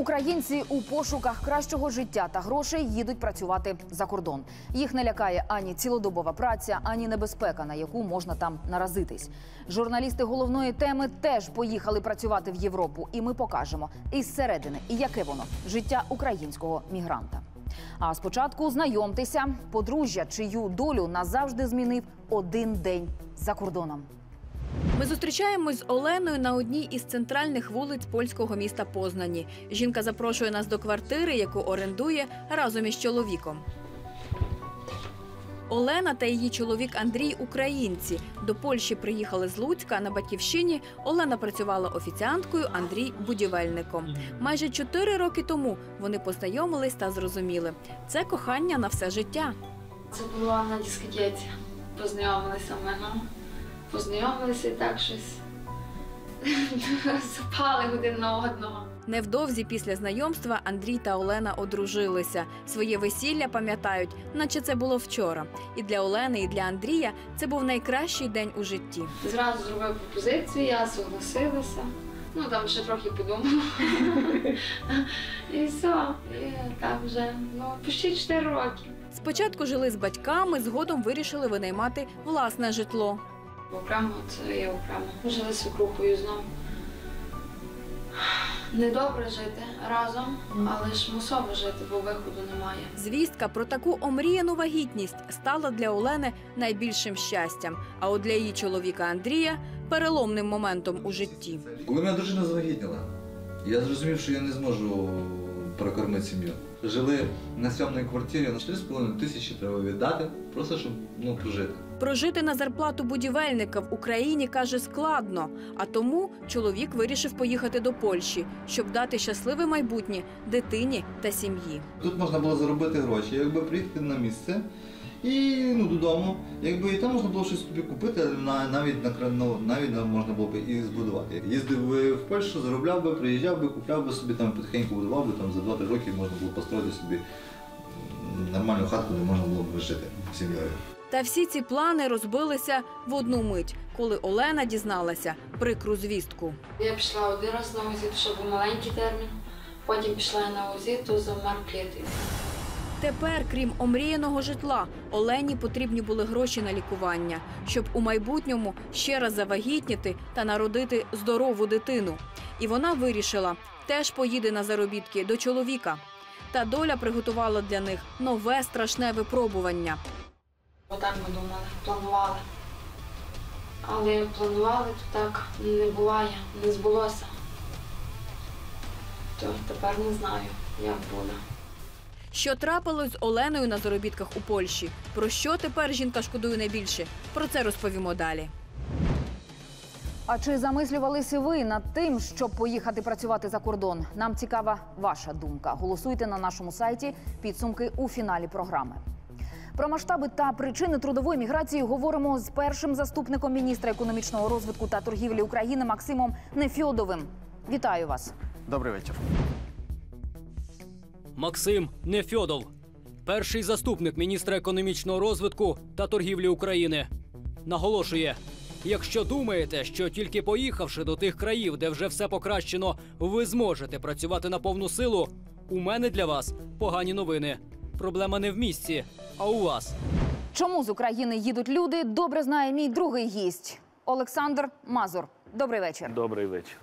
Українці у пошуках кращого життя та грошей їдуть працювати за кордон. Їх не лякає ані цілодобова праця, ані небезпека, на яку можна там наразитись. Журналісти головної теми теж поїхали працювати в Європу, і ми покажемо із середини, і яке воно життя українського мігранта. А спочатку знайомтеся, подружжя, чию долю назавжди змінив один день за кордоном. Ми зустрічаємось з Оленою на одній із центральних вулиць польського міста Познані. Жінка запрошує нас до квартири, яку орендує разом із чоловіком. Олена та її чоловік Андрій українці. До Польщі приїхали з Луцька. На батьківщині Олена працювала офіціанткою, Андрій будівельником. Майже чотири роки тому вони познайомились та зрозуміли. Це кохання на все життя. Це було на дискотеці. Познайомилися ми, ну. Познайомилися і так щось. Запали один на одного. Невдовзі після знайомства Андрій та Олена одружилися. Своє весілля пам'ятають, наче це було вчора. І для Олени, і для Андрія це був найкращий день у житті. Зразу зробив пропозицію, я согласилася. Ну там ще трохи подумала. І все. І так вже. Ну, почти 4 роки. Спочатку жили з батьками, згодом вирішили винаймати власне житло. Окремо це є окремо. Жили з свекрухою знову. Недобре жити разом, але ж мусово жити, бо виходу немає. Звістка про таку омріяну вагітність стала для Олени найбільшим щастям. А от для її чоловіка Андрія переломним моментом у житті. Коли моя дружина завагітніла, я зрозумів, що я не зможу прокормити сім'ю. Жили на сьомій квартирі, на 4,5 тисячі треба віддати, просто щоб ну, прожити. Прожити на зарплату будівельника в Україні каже складно. А тому чоловік вирішив поїхати до Польщі, щоб дати щасливе майбутнє дитині та сім'ї. Тут можна було заробити гроші, якби приїхати на місце і ну, додому. Якби і там можна було щось собі купити, навіть на ну, навіть можна було б і збудувати. Їздив би в Польщу, заробляв би, приїжджав би, купляв би собі там потихеньку будував би, там за 2-3 роки можна було построїти собі нормальну хатку, де можна було б жити сім'єю. Та всі ці плани розбилися в одну мить, коли Олена дізналася прикру звістку. Я пішла один раз на УЗІ, що був маленький термін. Потім пішла на УЗІ, то замер плід. Тепер, крім омріяного житла, Олені потрібні були гроші на лікування, щоб у майбутньому ще раз завагітніти та народити здорову дитину. І вона вирішила, теж поїде на заробітки до чоловіка. Та доля приготувала для них нове страшне випробування. Отак ми думали, планували. Але як планували, то так не буває, не збулося. То тепер не знаю, як буде. Що трапилось з Оленою на заробітках у Польщі? Про що тепер жінка шкодує найбільше? Про це розповімо далі. А чи замислювалися ви над тим, щоб поїхати працювати за кордон? Нам цікава ваша думка. Голосуйте на нашому сайті підсумки у фіналі програми. Про масштаби та причини трудової міграції говоримо з першим заступником міністра економічного розвитку та торгівлі України Максимом Нефьодовим. Вітаю вас. Добрий вечір. Максим Нефьодов, перший заступник міністра економічного розвитку та торгівлі України, наголошує: якщо думаєте, що тільки поїхавши до тих країв, де вже все покращено, ви зможете працювати на повну силу. У мене для вас погані новини. Проблема не в місці, а у вас. Чому з України їдуть люди? Добре знає мій другий гість Олександр Мазур. Добрий вечір. Добрий вечір.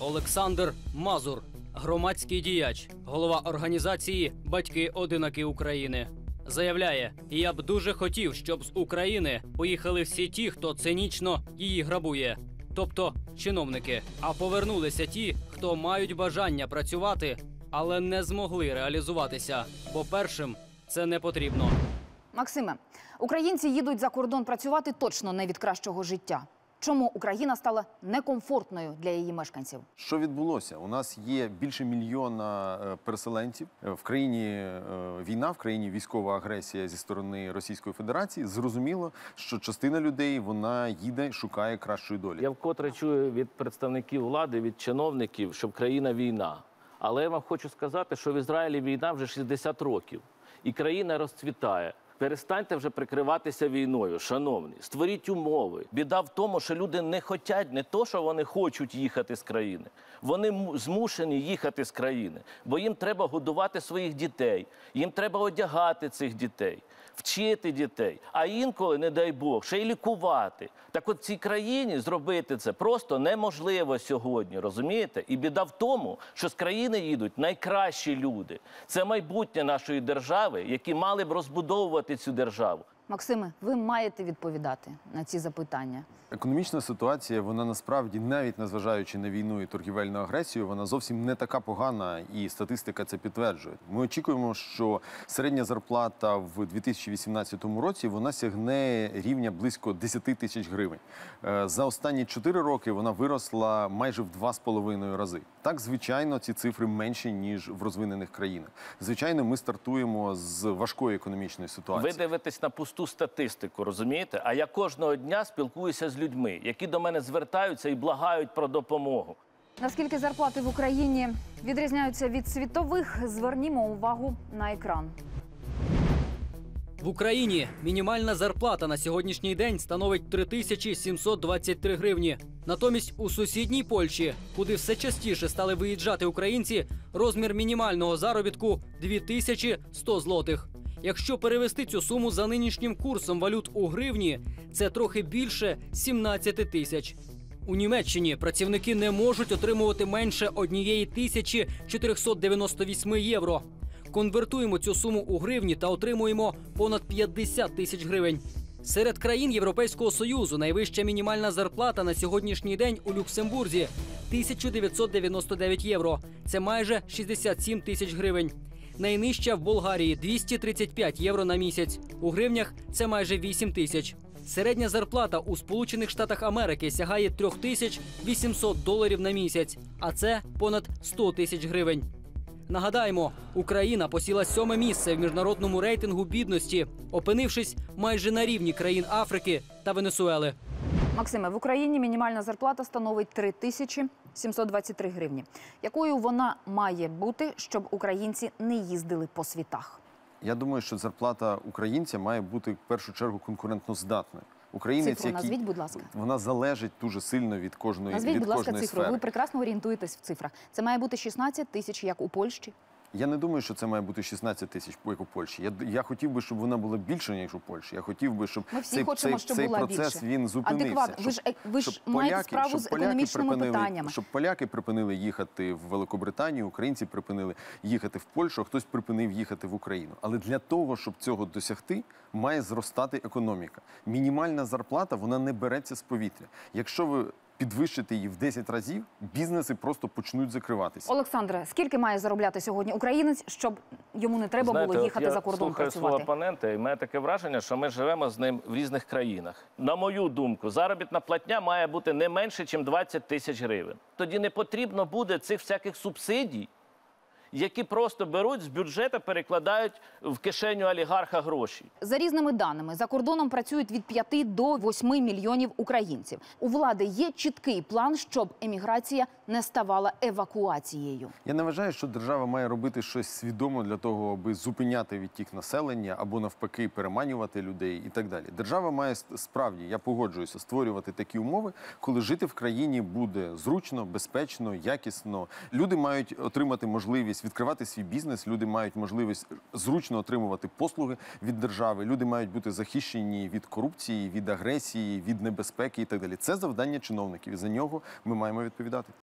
Олександр Мазур, громадський діяч, голова організації Батьки Одинаки України. Заявляє, я б дуже хотів, щоб з України поїхали всі ті, хто цинічно її грабує, тобто чиновники, а повернулися ті, хто мають бажання працювати, але не змогли реалізуватися, бо першим це не потрібно. Максиме, українці їдуть за кордон працювати точно не від кращого життя. Чому Україна стала некомфортною для її мешканців? Що відбулося? У нас є більше мільйона е, переселенців Е, в країні е, війна, в країні військова агресія зі сторони Російської Федерації. Зрозуміло, що частина людей вона їде, шукає кращої долі. Я вкотре чую від представників влади, від чиновників, що в країна війна. Але я вам хочу сказати, що в Ізраїлі війна вже 60 років, і країна розцвітає. Перестаньте вже прикриватися війною, шановні. Створіть умови. Біда в тому, що люди не хочуть не то, що вони хочуть їхати з країни. Вони змушені їхати з країни, бо їм треба годувати своїх дітей, їм треба одягати цих дітей, вчити дітей, а інколи, не дай Бог, ще й лікувати. Так от цій країні зробити це просто неможливо сьогодні, розумієте? І біда в тому, що з країни їдуть найкращі люди. Це майбутнє нашої держави, які мали б розбудовувати цю державу. Максиме, ви маєте відповідати на ці запитання. Економічна ситуація, вона насправді, навіть незважаючи на війну і торгівельну агресію, вона зовсім не така погана, і статистика це підтверджує. Ми очікуємо, що середня зарплата в 2018 році вона сягне рівня близько 10 тисяч гривень. Е, За останні 4 роки вона виросла майже в 2,5 рази. Так, звичайно, ці цифри менші ніж в розвинених країнах. Звичайно, ми стартуємо з важкої економічної ситуації. Ви дивитесь на пусту статистику, розумієте? А я кожного дня спілкуюся з людьми, які до мене звертаються і благають про допомогу. Наскільки зарплати в Україні відрізняються від світових, звернімо увагу на екран. В Україні мінімальна зарплата на сьогоднішній день становить 3723 гривні. Натомість у сусідній Польщі, куди все частіше стали виїжджати українці, розмір мінімального заробітку 2100 злотих. Якщо перевести цю суму за нинішнім курсом валют у гривні, це трохи більше 17 тисяч. У Німеччині працівники не можуть отримувати менше однієї тисячі 498 євро. Конвертуємо цю суму у гривні та отримуємо понад 50 тисяч гривень. Серед країн Європейського союзу найвища мінімальна зарплата на сьогоднішній день у Люксембурзі 1999 євро. Це майже 67 тисяч гривень. Найнижча в Болгарії 235 євро на місяць. У гривнях це майже 8 тисяч. Середня зарплата у Сполучених Штатах Америки сягає 3800 доларів на місяць, а це понад 100 тисяч гривень. Нагадаємо, Україна посіла сьоме місце в міжнародному рейтингу бідності, опинившись майже на рівні країн Африки та Венесуели. Максиме, в Україні мінімальна зарплата становить 3 тисячі 723 гривні. Якою вона має бути, щоб українці не їздили по світах? Я думаю, що зарплата українця має бути в першу чергу конкурентноздатною. Українець, Цифру назвіть, будь ласка. вона залежить дуже сильно від кожної Назвіть, від будь ласка, кожної цифру. сфери. Ви прекрасно орієнтуєтесь в цифрах. Це має бути 16 тисяч, як у Польщі. Я не думаю, що це має бути 16 тисяч, як у Польщі. Я, я хотів би, щоб вона була більше, ніж у Польщі. Я хотів би, щоб Ми всі цей, хочемо, цей, щоб цей була процес більше. він зупинився. Адекватно. Ви ж, е, ви ж щоб маєте поляки- справу щоб з економічними питаннями. Щоб поляки припинили їхати в Великобританію, українці припинили їхати в Польщу, а хтось припинив їхати в Україну. Але для того, щоб цього досягти, має зростати економіка. Мінімальна зарплата вона не береться з повітря. Якщо ви підвищите її в 10 разів, бізнеси просто почнуть закриватися. Олександре, скільки має заробляти сьогодні українець, щоб йому не треба Знаєте, було їхати я за кордон слухаю свого працювати? опонента, і в мене таке враження, що ми живемо з ним в різних країнах. На мою думку, заробітна платня має бути не менше, ніж 20 тисяч гривень. Тоді не потрібно буде цих всяких субсидій, які просто беруть з бюджету, перекладають в кишеню олігарха гроші. За різними даними, за кордоном працюють від 5 до 8 мільйонів українців. У влади є чіткий план, щоб еміграція не ставала евакуацією. Я не вважаю, що держава має робити щось свідомо для того, аби зупиняти відтік населення або навпаки переманювати людей і так далі. Держава має справді, я погоджуюся, створювати такі умови, коли жити в країні буде зручно, безпечно, якісно. Люди мають отримати можливість відкривати свій бізнес. Люди мають можливість зручно отримувати послуги від держави. Люди мають бути захищені від корупції, від агресії, від небезпеки і так далі. Це завдання чиновників. і За нього ми маємо відповідати.